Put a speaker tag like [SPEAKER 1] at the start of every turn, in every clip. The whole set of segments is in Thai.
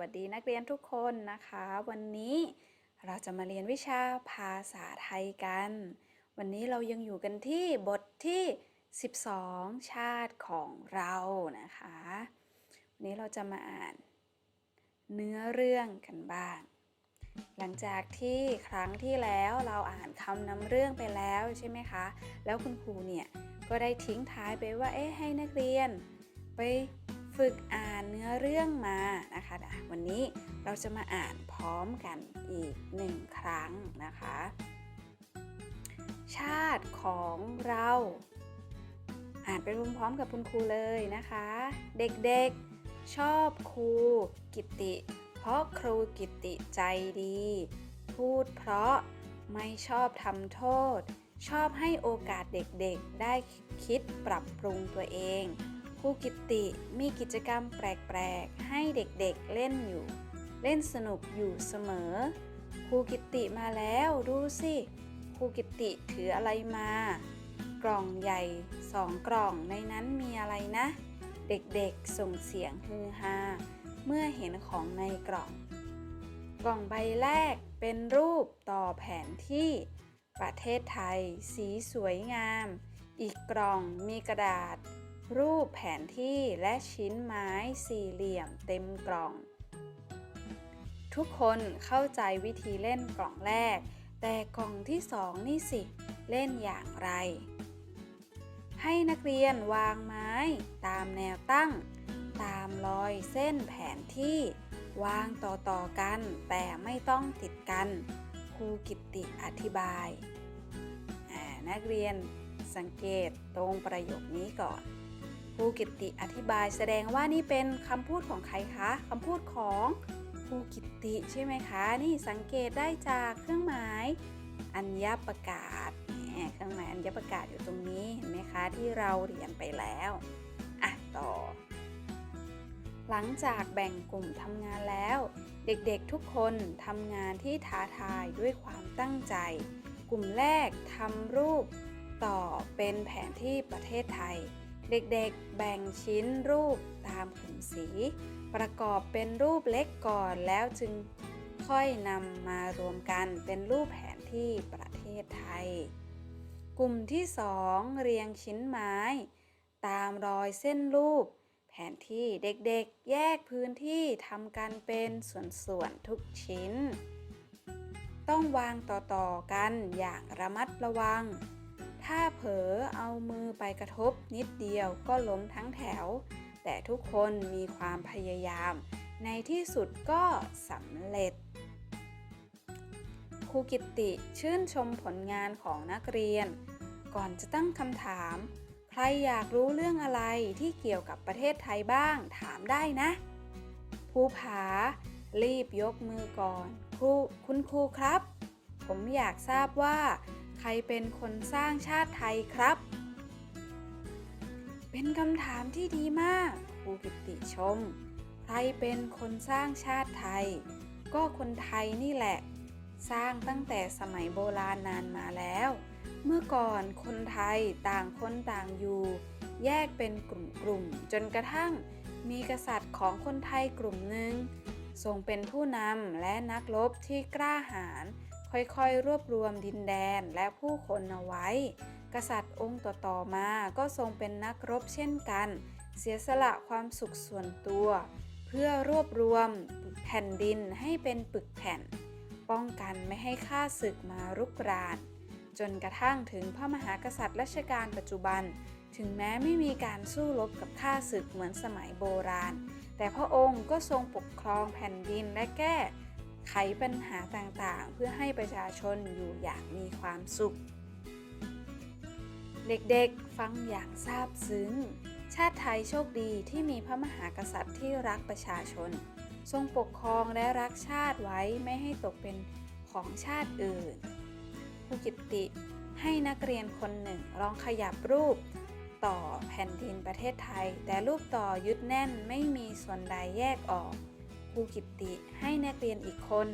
[SPEAKER 1] วัสดีนักเรียนทุกคนนะคะ วันนี้เราจะมาเรียนวิชาภาษาไทยกัน วันนี้เรายังอยู่กันที่บทที่ 12 ชาติของเรานะคะ วันนี้เราจะมาอ่าน เนื้อเรื่องกันบ้าง หลังจากที่ครั้งที่แล้วเราอ่านคำนำเรื่องไปแล้วใช่ไหมคะ แล้วคุณครูเนี่ยก็ได้ทิ้งท้ายไปว่าเอ๊ะให้นักเรียนไป ฝึกอ่านเนื้อเรื่องมานะคะอะวันนี้เราจะมาอ่านพร้อมกันอีกหนึ่งครั้งนะคะ ชาติของเรา อ่านไปพร้อมๆกับคุณครูเลยนะคะ เด็กๆชอบครูกิตติเพราะครูกิตติใจดี พูดเพราะไม่ชอบทำโทษ ชอบให้โอกาสเด็กๆ ได้คิดปรับปรุงตัวเอง รูกิตติมีกิจกรรมแปลกๆ ให้เด็กๆเล่นอยู่ เล่นสนุกอยู่เสมอ ครูกิตติมาแล้วดูสิครูกิตติถืออะไรมา กล่องใหญ่สองกล่องในนั้นมีอะไรนะ เด็กๆส่งเสียงฮือฮาเมื่อเห็นของในกล่อง กล่องใบแรกเป็นรูปต่อแผนที่ ประเทศไทย สีสวยงาม อีกกล่องมีกระดาษ รูปแผนที่และชิ้นไม้สี่เหลี่ยมเต็มกล่อง ทุกคนเข้าใจวิธีเล่นกล่องแรก แต่กล่องที่สองนี่สิ เล่นอย่างไร ให้นักเรียนวางไม้ตามแนวตั้ง ตามรอยเส้นแผนที่ วางต่อๆกัน แต่ไม่ต้องติดกันครูกิตติอธิบาย นักเรียนสังเกตตรงประโยคนี้ก่อน ครูกิตติอธิบายแสดงว่านี่เป็นคำพูดของใครคะคำพูดของครูกิตติใช่ไหมคะ นี่สังเกตได้จากเครื่องหมายอัญญประกาศเครื่องหมายอัญญประกาศอยู่ตรงนี้เห็นไหมคะที่เราเรียนไปแล้วอะต่อ หลังจากแบ่งกลุ่มทำงานแล้ว เด็กๆทุกคนทำงานที่ท้าทายด้วยความตั้งใจ กลุ่มแรกทำรูปต่อเป็นแผนที่ประเทศไทย เด็กๆ แบ่งชิ้นรูปตามกลุ่มสี ประกอบเป็นรูปเล็กก่อนแล้วจึงค่อยนำมารวมกันเป็นรูปแผนที่ประเทศไทย กลุ่มที่สองเรียงชิ้นไม้ ตามรอยเส้นรูป แผนที่เด็กๆ แยกพื้นที่ทำกันเป็นส่วนๆทุกชิ้น ต้องวางต่อๆกันอย่างระมัดระวัง ถ้าเผลอเอามือไปกระทบนิดเดียวก็ล้มทั้งแถว แต่ทุกคนมีความพยายาม ในที่สุดก็สำเร็จครูกิตติชื่นชมผลงานของนักเรียน ก่อนจะตั้งคำถาม ใครอยากรู้เรื่องอะไรที่เกี่ยวกับประเทศไทยบ้างถามได้นะภูผา รีบยกมือก่อนครูคุณครูครับ ผมอยากทราบว่า ครเป็นคนสร้างชาติไทยครับ เป็นคำถามที่ดีมากครูกิตติชม ใครเป็นคนสร้างชาติไทย ก็คนไทยนี่แหละ สร้างตั้งแต่สมัยโบราณนานมาแล้ว เมื่อก่อนคนไทยต่างคนต่างอยู่ แยกเป็นกลุ่มๆจนกระทั่งมีกษัตริย์ของคนไทยกลุ่มหนึ่งทรงเป็นผู้นำและนักรบที่กล้าหาญ ค่อยๆ รวบรวมดินแดนและผู้คนเอาไว้ กษัตริย์องค์ต่อๆมาก็ทรงเป็นนักรบเช่นกัน เสียสละความสุขส่วนตัว เพื่อรวบรวมแผ่นดินให้เป็นปึกแผ่น ป้องกันไม่ให้ข้าศึกมารุกราน จนกระทั่งถึงพระมหากษัตริย์รัชกาลปัจจุบัน ถึงแม้ไม่มีการสู้รบกับข้าศึกเหมือนสมัยโบราณ แต่พระองค์ก็ทรงปกครองแผ่นดินและแก้ ไขปัญหาต่างๆ เพื่อให้ประชาชนอยู่อย่างมีความสุข เด็กๆฟังอย่างซาบซึ้ง ชาติไทยโชคดีที่มีพระมหากษัตริย์ที่รักประชาชน ทรงปกครองและรักชาติไว้ไม่ให้ตกเป็นของชาติอื่นผู้กิตติให้นักเรียนคนหนึ่งลองขยับรูปต่อแผ่นดินประเทศไทย แต่รูปต่อยึดแน่นไม่มีส่วนใดแยกออก ครูกิตติให้นักเรียนอีกคน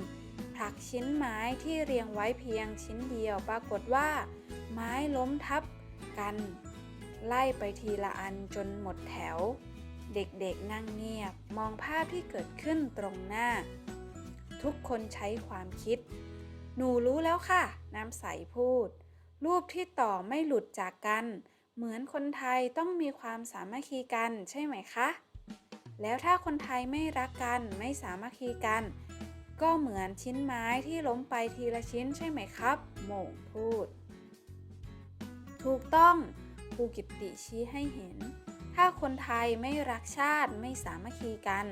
[SPEAKER 1] ผลักชิ้นไม้ที่เรียงไว้เพียงชิ้นเดียวปรากฏว่า ไม้ล้มทับกัน ไล่ไปทีละอันจนหมดแถว เด็กๆนั่งเงียบมองภาพที่เกิดขึ้นตรงหน้า ทุกคนใช้ความคิด หนูรู้แล้วค่ะ น้ำใสพูด รูปที่ต่อไม่หลุดจากกัน เหมือนคนไทยต้องมีความสามัคคีกันใช่ไหมคะ แล้วถ้าคนไทยไม่รักกันไม่สามัคคีกัน ก็เหมือนชิ้นไม้ที่ล้มไปทีละชิ้นใช่ไหมครับ โม่งพูด ถูกต้องครูกิตติชี้ให้เห็น ถ้าคนไทยไม่รักชาติไม่สามัคคีกัน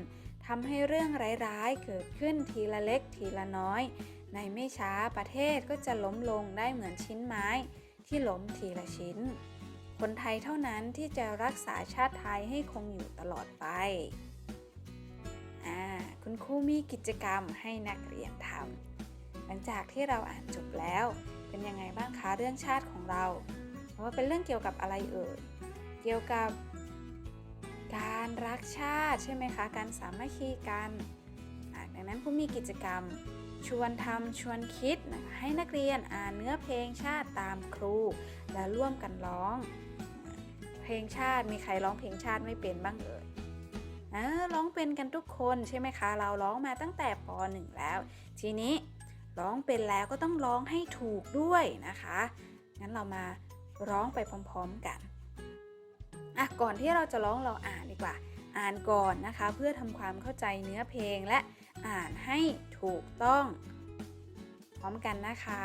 [SPEAKER 1] ทำให้เรื่องร้ายๆเกิดขึ้นทีละเล็กทีละน้อย ในไม่ช้าประเทศก็จะล้มลงได้เหมือนชิ้นไม้ที่ล้มทีละชิ้น คนไทยเท่านั้นที่จะรักษาชาติไทยให้คงอยู่ตลอดไป คุณครูมีกิจกรรมให้นักเรียนทำหลังจากที่เราอ่านจบแล้ว เป็นยังไงบ้างคะเรื่องชาติของเราเพราะว่าเป็นเรื่องเกี่ยวกับอะไรเอ่ย เกี่ยวกับการรักชาติใช่ไหมคะ การสามัคคีกันดังนั้นผู้มีกิจกรรมชวนทำชวนคิดนะคะให้นักเรียนอ่านเนื้อเพลงชาติตามครู และร่วมกันร้อง เพลงชาติ มีใครร้องเพลงชาติไม่เป็นบ้างเอ่ยร้องเป็นกันทุกคนใช่ไหมคะ เราร้องมาตั้งแต่ป .1 แล้ว ทีนี้ร้องเป็นแล้วก็ต้องร้องให้ถูกด้วยนะคะ งั้นเรามาร้องไปพร้อมๆกันอะก่อนที่เราจะร้องเราอ่านดีกว่า อ่านก่อนนะคะ เพื่อทำความเข้าใจเนื้อเพลงและอ่านให้ถูกต้อง พร้อมกันนะคะ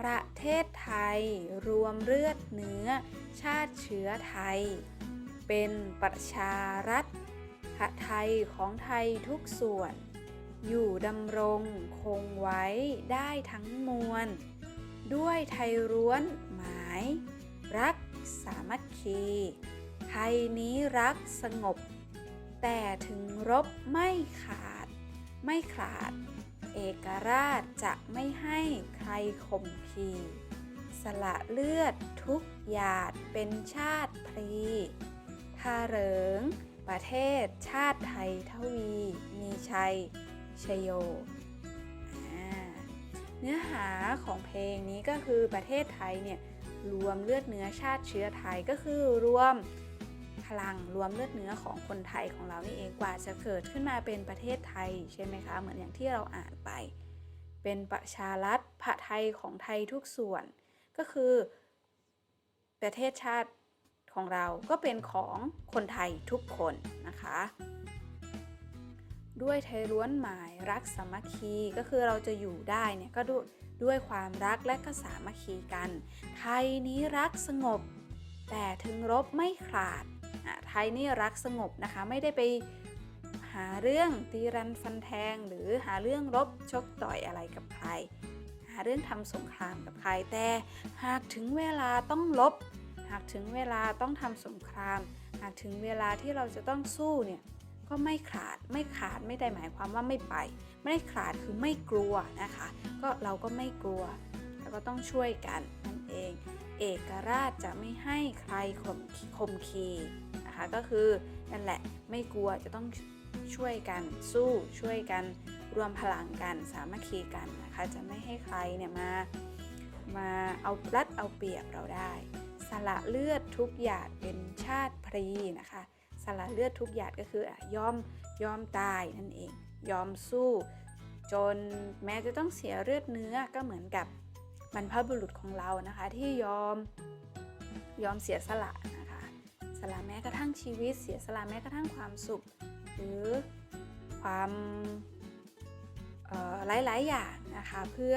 [SPEAKER 1] ประเทศไทย รวมเลือดเนื้อ ชาติเชื้อไทย เป็นประชารัฐพระไทยของไทยทุกส่วน อยู่ดำรงคงไว้ได้ทั้งมวล ด้วยไทยร้วนหมาย รักสามัคคี ไทยนี้รักสงบ แต่ถึงรบไม่ขาด ไม่ขาด เอกราชจะไม่ให้ใครข่มขีสละเลือดทุกหยาดเป็นชาติพรีทาเหริง ประเทศชาติไทยทวี มีชัย ชโย เนื้อหาของเพลงนี้ก็คือประเทศไทยเนี่ย รวมเลือดเนื้อชาติเชื้อไทยก็คือรวม ลังรวมเลือดเนื้อของคนไทยของเรานี่เองกว่าจะเกิดขึ้นมาเป็นประเทศไทยใช่ไหมคะเหมือนอย่างที่เราอ่านไป เป็นประชารัฐพระไทยของไทยทุกส่วน ก็คือ ประเทศชาติของเราก็เป็นของคนไทยทุกคนนะคะ ด้วยไทยล้วนหมายรักสามัคคีก็คือเราจะอยู่ได้เนี่ยก็ด้วยด้วยความรักและก็สามัคคีกัน ไทยนี้รักสงบ แต่ถึงรบไม่ขาด ไทยนี่รักสงบนะคะ ไม่ได้ไปหาเรื่องตีรันฟันแทง หรือหาเรื่องรบชกต่อยอะไรกับใคร หาเรื่องทำสงครามกับใครแต่หากถึงเวลาต้องลบ หากถึงเวลาต้องทำสงคราม หากถึงเวลาที่เราจะต้องสู้เนี่ยก็ไม่ขาดไม่ขาดไม่ได้หมายความว่าไม่ไป ไม่ได้ขาดคือไม่กลัวนะคะ ก็เราก็ไม่กลัว แล้วก็ต้องช่วยกันนั่นเอง เอกราชจะไม่ให้ใครข่มข่มขี นะคะก็คือนั่นแหละไม่กลัวจะต้องช่วยกันสู้ช่วยกันรวมพลังกันสามัคคีกันนะคะจะไม่ให้ใครเนี่ยมามาเอาปลัดเอาเปรียบเราได้ สละเลือดทุกหยาดเป็นชาติพรีนะคะ สละเลือดทุกหยาดก็คืออะยอมยอมตายนั่นเอง ยอมสู้ จนแม้จะต้องเสียเลือดเนื้อก็เหมือนกับบรรพบุรุษของเรานะคะที่ยอมยอมเสียสละนะ สละแม้กระทั่งชีวิต เสียสละแม้กระทั่งความสุข หรือความหลาย ๆ อย่างนะคะเพื่อ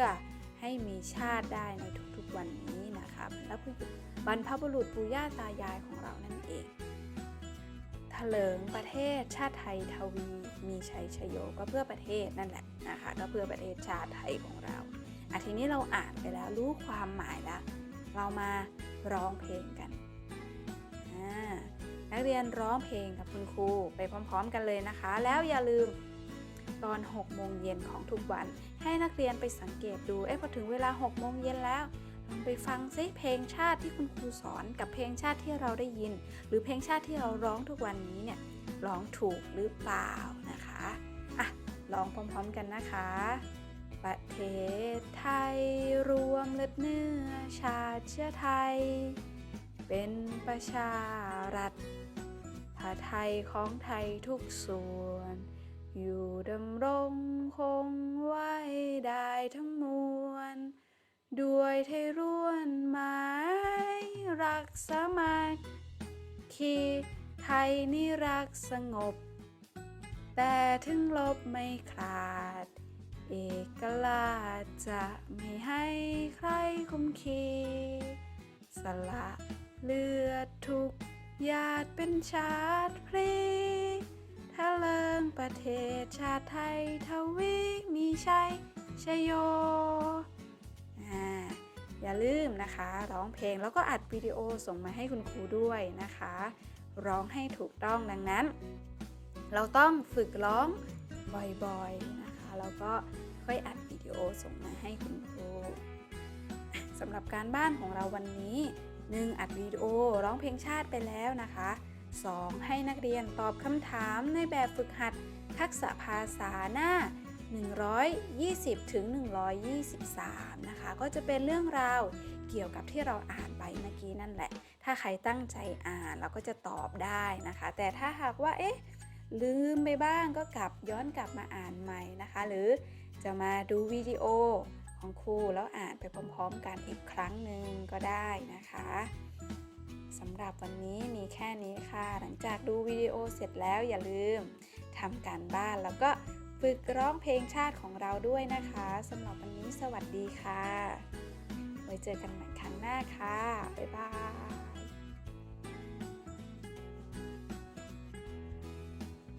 [SPEAKER 1] ให้มีชาติได้ในทุกๆวันนี้นะคะแล้วบรรพบุรุษปู่ย่าตายายของเรานั่นเองเถลิงประเทศชาติไทยทวีมีชัยชโยก็เพื่อประเทศนั่นแหละนะคะก็เพื่อประเทศชาติไทยของเราอะทีนี้เราอ่านไปแล้วรู้ความหมายแล้ว เรามาร้องเพลงกัน เรียนร้องเพลงกับคุณครูไปพร้อมๆ กันเลยนะคะ แล้วอย่าลืมตอน 6 โมงเย็นของทุกวัน ให้นักเรียนไปสังเกตดูเอ๊ะพอถึงเวลา 6 โมงเย็นแล้วลองไปฟังซิเพลงชาติที่คุณครูสอนกับเพลงชาติที่เราได้ยิน หรือเพลงชาติที่เราร้องทุกวันนี้เนี่ยร้องถูกหรือเปล่านะคะอะลองพร้อมๆกันนะคะ ประเทศไทยรวมเลือดเนื้อชาติเชื้อไทย เป็นประชารัฐ พผ้าไทยของไทยทุกส่วน อยู่ดำรงคงไว้ได้ทั้งมวล ด้วยไทยร่วนหมายรักสามัคคีไทยนี่รักสงบ แต่ถึงลบไม่ขาด เอกราชจะไม่ให้ใครคุมขีสละเลือดทุก หยาดเป็นชาติพลีถ้าเลิงประเทศชาติไทยทวีมีชัยชยโย อย่าลืมนะคะ ร้องเพลงแล้วก็อัดวิดีโอส่งมาให้คุณครูด้วยนะคะ ร้องให้ถูกต้องดังนั้น เราต้องฝึกร้องบ่อยๆนะคะแล้วก็ค่อยอัดวิดีโอส่งมาให้คุณครูสำหรับการบ้านของเราวันนี้ 1. อัดวิดีโอร้องเพลงชาติไปแล้วนะคะ 2. ให้นักเรียนตอบคำถามในแบบฝึกหัดทักษะภาษาหน้า 120 ถึง 123 นะคะ ก็จะเป็นเรื่องราวเกี่ยวกับที่เราอ่านไปเมื่อกี้นั่นแหละ ถ้าใครตั้งใจอ่านเราก็จะตอบได้นะคะ แต่ถ้าหากว่าเอ๊ะลืมไปบ้างก็กลับย้อนกลับมาอ่านใหม่นะคะ หรือจะมาดูวิดีโอ ของครูแล้วอ่านไปพร้อมๆ กันอีกครั้งหนึ่งก็ได้นะคะสำหรับวันนี้มีแค่นี้ค่ะ หลังจากดูวิดีโอเสร็จแล้วอย่าลืมทำการบ้านแล้วก็ฝึกร้องเพลงชาติของเราด้วยนะคะสำหรับวันนี้สวัสดีค่ะ ไว้เจอกันใหม่ครั้งหน้าค่ะ บ๊ายบาย